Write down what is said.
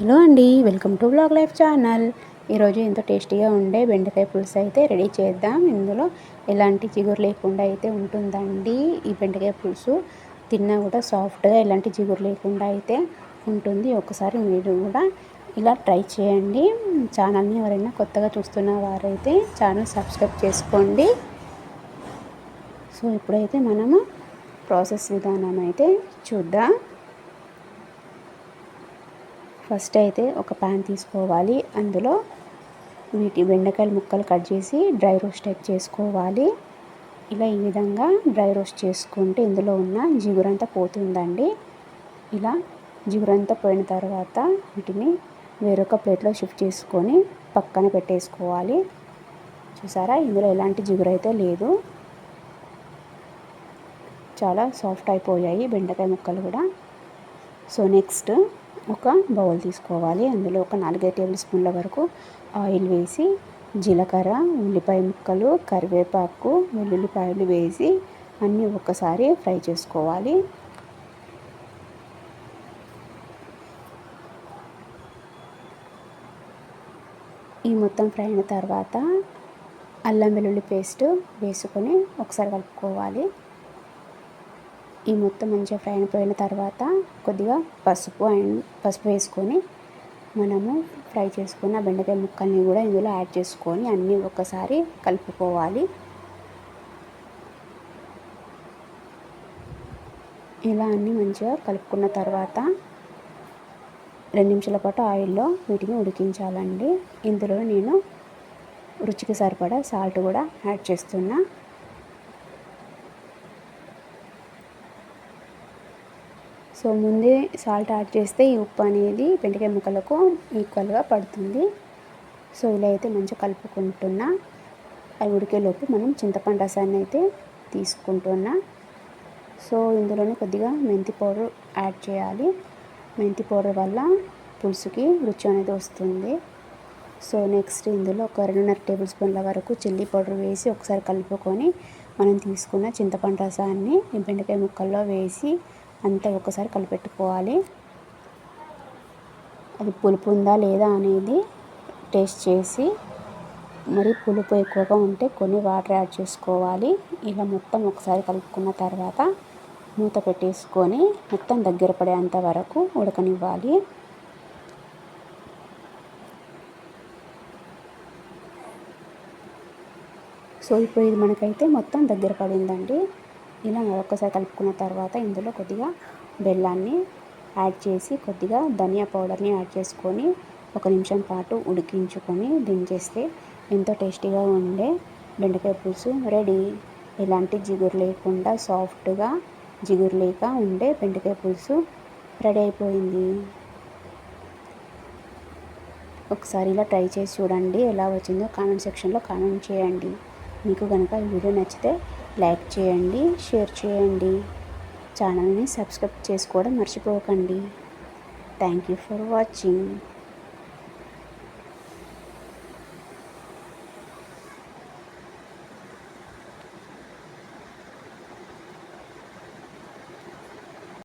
Hello అండి welcome to blog life channel. ఈరోజు ఎంతో టేస్టీగా ఉండే బెండకాయ పులుసు అయితే రెడీ చేద్దాం. ఇందులో ఎలాంటి చిగురు లేకుండా అయితే ఉంటుందండి ఈ బెండకాయ పులుసు. తిన్నా కూడా సాఫ్ట్గా ఎలాంటి చిగురు లేకుండా అయితే ఉంటుంది. ఒకసారి మీరు కూడా ఇలా ట్రై చేయండి. ఛానల్ని ఎవరైనా కొత్తగా చూస్తున్న వారైతే ఛానల్ సబ్స్క్రైబ్ చేసుకోండి. సో ఇప్పుడైతే మనము ప్రాసెస్ విధానం అయితే చూద్దాం. ఫస్ట్ అయితే ఒక ప్యాన్ తీసుకోవాలి. అందులో వీటి బెండకాయలు ముక్కలు కట్ చేసి డ్రై రోస్ట్ టైప్ చేసుకోవాలి. ఇలా ఈ విధంగా డ్రై రోస్ట్ చేసుకుంటే ఇందులో ఉన్న జిగురంతా పోతుందండి. ఇలా జిగురంతా పోయిన తర్వాత వీటిని వేరొక ప్లేట్లో షిఫ్ట్ చేసుకొని పక్కన పెట్టేసుకోవాలి. చూసారా? ఇందులో ఎలాంటి జిగురు అయితే లేదు. చాలా సాఫ్ట్ అయిపోయాయి బెండకాయ ముక్కలు కూడా. సో నెక్స్ట్ ఒక బౌల్ తీసుకోవాలి. అందులో ఒక నాలుగైదు టేబుల్ స్పూన్ల వరకు ఆయిల్ వేసి జీలకర్ర ఉల్లిపాయ ముక్కలు కరివేపాకు వెల్లుల్లిపాయలు వేసి అన్నీ ఒక్కసారి ఫ్రై చేసుకోవాలి. ఈ మొత్తం ఫ్రై అయిన తర్వాత అల్లం వెల్లుల్లి పేస్ట్ వేసుకొని ఒకసారి కలుపుకోవాలి. ఈ మొత్తం మంచిగా ఫ్రై అయిపోయిన తర్వాత కొద్దిగా పసుపు అండ్ పసుపు వేసుకొని మనము ఫ్రై చేసుకున్న బెండకాయ ముక్కల్ని కూడా ఇందులో యాడ్ చేసుకొని అన్నీ ఒకసారి కలుపుకోవాలి. ఇలా అన్నీ మంచిగా కలుపుకున్న తర్వాత రెండు నిమిషాల పాటు ఆయిల్లో వీటిని ఉడికించాలండి. ఇందులో నేను రుచికి సరిపడా సాల్ట్ కూడా యాడ్ చేస్తున్నా. సో ముందే సాల్ట్ యాడ్ చేస్తే ఈ ఉప్పు అనేది బెండకాయ ముక్కలకు ఈక్వల్గా పడుతుంది. సో ఇలా అయితే మంచిగా కలుపుకుంటున్నా. అవి ఉడికేలోపు మనం చింతపండు రసాన్ని అయితే తీసుకుంటున్నా. సో ఇందులోనే కొద్దిగా మెంతి పౌడర్ యాడ్ చేయాలి. మెంతి పౌడర్ వల్ల పులుసుకి రుచి అనేది వస్తుంది. సో నెక్స్ట్ ఇందులో ఒక రెండున్నర టేబుల్ స్పూన్ల వరకు చిల్లీ పౌడర్ వేసి ఒకసారి కలుపుకొని మనం తీసుకున్న చింతపండు రసాన్ని బెండకాయ ముక్కల్లో వేసి అంతా ఒకసారి కలిపెట్టుకోవాలి. అది పులుపు ఉందా లేదా అనేది టేస్ట్ చేసి మరి పులుపు ఎక్కువగా ఉంటే కొన్ని వాటర్ యాడ్ చేసుకోవాలి. ఇలా మొత్తం ఒకసారి కలుపుకున్న తర్వాత మూత పెట్టేసుకొని మొత్తం దగ్గర పడేంత వరకు ఉడకనివ్వాలి. సో ఇప్పుడు ఇది మనకైతే మొత్తం దగ్గర పడిందండి. ఇలా మరొకసారి కలుపుకున్న తర్వాత ఇందులో కొద్దిగా బెల్లాన్ని యాడ్ చేసి కొద్దిగా ధనియా పౌడర్ని యాడ్ చేసుకొని ఒక నిమిషం పాటు ఉడికించుకొని దించేస్తే ఎంతో టేస్టీగా ఉండే బెండకాయ పులుసు రెడీ. ఎలాంటి జిగురు లేకుండా సాఫ్ట్గా జిగురు లేక ఉండే బెండకాయ పులుసు రెడీ అయిపోయింది. ఒకసారి ఇలా ట్రై చేసి చూడండి ఎలా వచ్చిందో కామెంట్ సెక్షన్లో కామెంట్ చేయండి. మీకు కనుక ఈ వీడియో నచ్చితే లైక్ చేయండి షేర్ చేయండి. ఛానల్ని సబ్స్క్రైబ్ చేసుకోవడం మర్చిపోకండి. Thank you for watching.